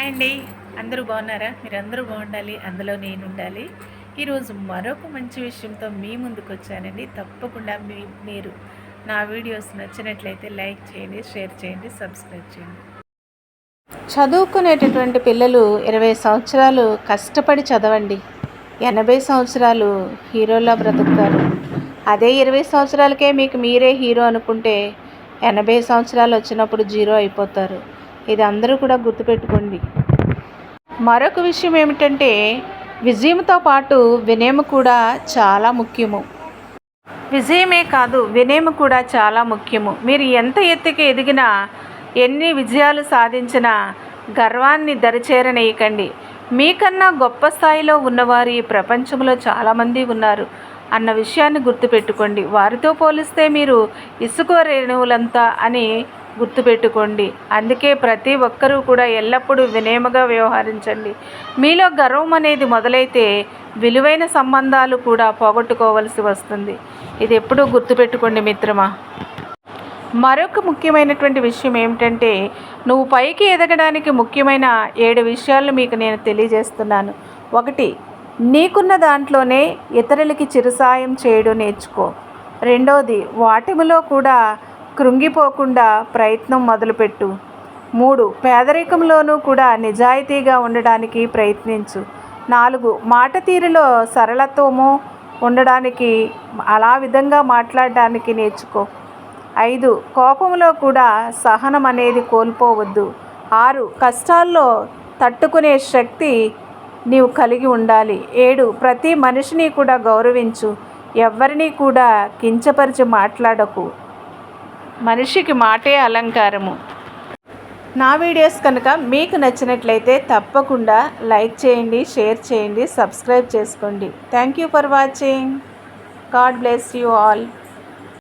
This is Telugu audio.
హాయ్ అండి అందరూ బాగున్నారా? మీరు అందరూ బాగుండాలి అందులో నేను ఉండాలి ఈరోజు మరొక మంచి విషయంతో మీ ముందుకు వచ్చానండి తప్పకుండా మీ మీరు నా వీడియోస్ నచ్చినట్లయితే లైక్ చేయండి షేర్ చేయండి సబ్స్క్రైబ్ చేయండి. చదువుకునేటటువంటి పిల్లలు ఇరవై సంవత్సరాలు కష్టపడి చదవండి. ఎనభై సంవత్సరాలు హీరోలా బ్రతుకుతారు. అదే ఇరవై సంవత్సరాలకే మీకు మీరే హీరో అనుకుంటే ఎనభై సంవత్సరాలు వచ్చినప్పుడు జీరో అయిపోతారు. ఇది అందరూ కూడా గుర్తుపెట్టుకోండి. మరొక విషయం ఏమిటంటే విజయంతో పాటు వినయము కూడా చాలా ముఖ్యము. విజయమే కాదు వినయము కూడా చాలా ముఖ్యము. మీరు ఎంత ఎత్తుకి ఎదిగినా ఎన్ని విజయాలు సాధించినా గర్వాన్ని దరిచేరనేయకండి. మీకన్నా గొప్ప స్థాయిలో ఉన్నవారు ఈ ప్రపంచంలో చాలామంది ఉన్నారు అన్న విషయాన్ని గుర్తుపెట్టుకోండి. వారితో పోలిస్తే మీరు ఇసుక రేణువులంతా అని గుర్తుపెట్టుకోండి. అందుకే ప్రతి ఒక్కరూ కూడా ఎల్లప్పుడూ వినయముగా వ్యవహరించండి. మీలో గర్వం అనేది మొదలైతే విలువైన సంబంధాలు కూడా పోగొట్టుకోవలసి వస్తుంది. ఇది ఎప్పుడూ గుర్తుపెట్టుకోండి మిత్రమా. మరొక ముఖ్యమైనటువంటి విషయం ఏమిటంటే నువ్వు పైకి ఎదగడానికి ముఖ్యమైన ఏడు విషయాలు మీకు నేను తెలియజేస్తున్నాను. ఒకటి నీకున్న దాంట్లోనే ఇతరులకి చిరుసాయం చేయడం నేర్చుకో. రెండోది వాటిములో కూడా కృంగిపోకుండా ప్రయత్నం మొదలుపెట్టు. మూడు పేదరికంలోనూ కూడా నిజాయితీగా ఉండడానికి ప్రయత్నించు. నాలుగు మాట తీరులో సరళత్వము ఉండడానికి అలా విధంగా మాట్లాడడానికి నేర్చుకో. ఐదు కోపంలో కూడా సహనం అనేది కోల్పోవద్దు. ఆరు కష్టాల్లో తట్టుకునే శక్తి నీవు కలిగి ఉండాలి. ఏడు ప్రతి మనిషిని కూడా గౌరవించు. ఎవరిని కూడా కించపరిచి మాట్లాడకు. మనిషికి మాటే అలంకారము. నా వీడియోస్ కనుక మీకు నచ్చినట్లయితే తప్పకుండా లైక్ చేయండి షేర్ చేయండి సబ్స్క్రైబ్ చేసుకోండి. Thank you for watching God bless you all